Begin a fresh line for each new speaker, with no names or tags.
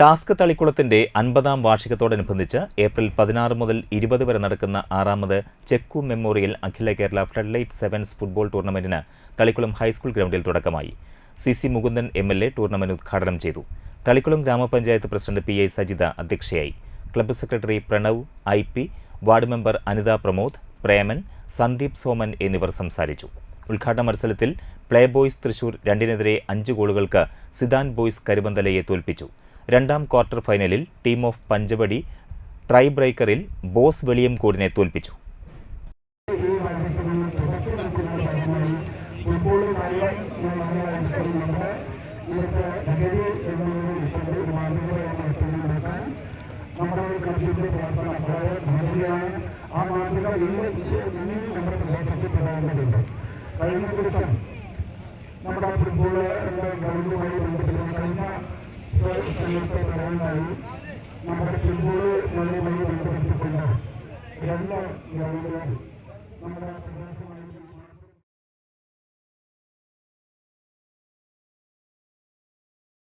Task തളിക്കുളത്തിന്റെ അൻപതാം വാർഷികത്തോടനുബന്ധിച്ച് April പതിനാറ് മുതൽ ഇരുപത് വരെ നടക്കുന്ന ആറാമത് ചെക്കു മെമ്മോറിയൽ അഖില കേരള ഫ്ലഡ്ലൈറ്റ് സെവൻസ് ഫുട്ബോൾ ടൂർണമെന്റിന് തളിക്കുളം ഹൈസ്കൂൾ ഗ്രൗണ്ടിൽ തുടക്കമായി. C C Mukundan M L A tournament ഉദ്ഘാടനം ചെയ്തു. തളിക്കുളം ഗ്രാമപഞ്ചായത്ത് പ്രസിഡന്റ് പി ഐ സജിത അധ്യക്ഷയായി. Club secretary Pranav I P ward member Anitha Pramod Preman Sandeep Soman എന്നിവർ സംസാരിച്ചു. ഉദ്ഘാടന മത്സരത്തിൽ പ്ലേ ബോയ്സ് തൃശൂർ രണ്ടിനെതിരെ അഞ്ച് ഗോളുകൾക്ക് സിദാൻ ബോയ്സ് കരുവന്തലയെ തോൽപ്പിച്ചു. രണ്ടാം ക്വാർട്ടർ ഫൈനലിൽ ടീം ഓഫ് പഞ്ചവടി ട്രൈ ബ്രേക്കറിൽ ബോസ് വെളിയം കോടിനെ തോൽപ്പിച്ചു.
ആ മാതൃക ഇന്ന് നമ്മുടെ പ്രദേശത്ത് പ്രധാനമായിട്ടുണ്ട് കഴിഞ്ഞ ദിവസം നമ്മുടെ ഫുട്ബോൾ ഗ്രൗണ്ടുമായി ബന്ധപ്പെട്ട് കഴിഞ്ഞ സമയത്ത് പറയാനായി നമ്മുടെ ഫുട്ബോളുമായി ബന്ധപ്പെട്ടുകൊണ്ട് എല്ലാ ഗ്രൗണ്ടുകളും നമ്മുടെ പ്രദേശമായി